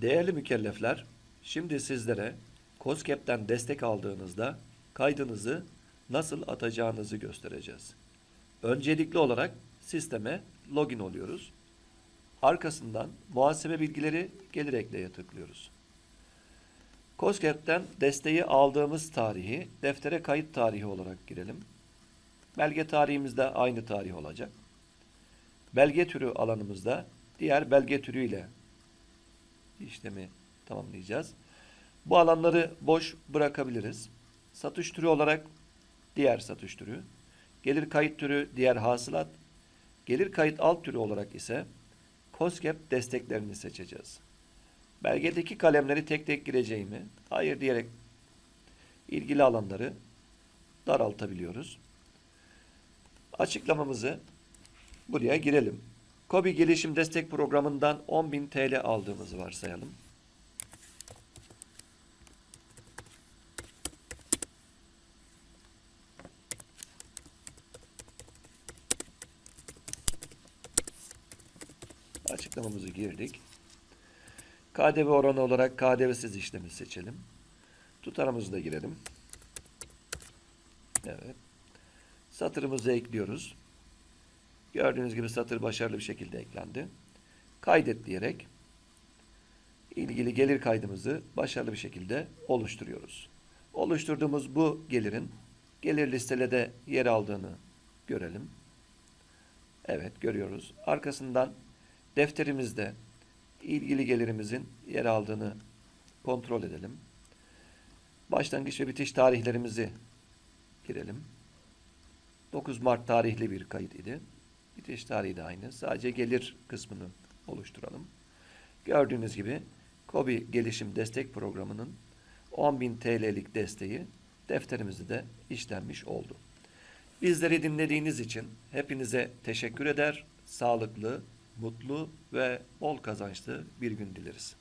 Değerli mükellefler, şimdi sizlere COSGAP'ten destek aldığınızda kaydınızı nasıl atacağınızı göstereceğiz. Öncelikli olarak sisteme login oluyoruz. Arkasından muhasebe bilgileri gelir ekleye tıklıyoruz. COSGAP'ten desteği aldığımız tarihi deftere kayıt tarihi olarak girelim. Belge tarihimiz de aynı tarih olacak. Belge türü alanımızda diğer belge türüyle işlemi tamamlayacağız. Bu alanları boş bırakabiliriz. Satış türü olarak diğer satış türü, gelir kayıt türü diğer hasılat, gelir kayıt alt türü olarak ise COSGAP desteklerini seçeceğiz. Belgedeki kalemleri tek tek gireceğimi, hayır diyerek ilgili alanları daraltabiliyoruz. Açıklamamızı buraya girelim. KOBİ Gelişim Destek Programı'ndan 10.000 TL aldığımızı varsayalım. Açıklamamızı girdik. KDV oranı olarak KDV'siz işlemi seçelim. Tutarımızı da girelim. Evet. Satırımızı ekliyoruz. Gördüğünüz gibi satır başarılı bir şekilde eklendi. Kaydet diyerek ilgili gelir kaydımızı başarılı bir şekilde oluşturuyoruz. Oluşturduğumuz bu gelirin gelir listelede yer aldığını görelim. Evet görüyoruz. Arkasından defterimizde ilgili gelirimizin yer aldığını kontrol edelim. Başlangıç ve bitiş tarihlerimizi girelim. 9 Mart tarihli bir kayıt idi. Bitiş tarihi de aynı. Sadece gelir kısmını oluşturalım. Gördüğünüz gibi KOBİ Gelişim Destek Programı'nın 10.000 TL'lik desteği defterimizde de işlenmiş oldu. Bizleri dinlediğiniz için hepinize teşekkür eder. Sağlıklı, mutlu ve bol kazançlı bir gün dileriz.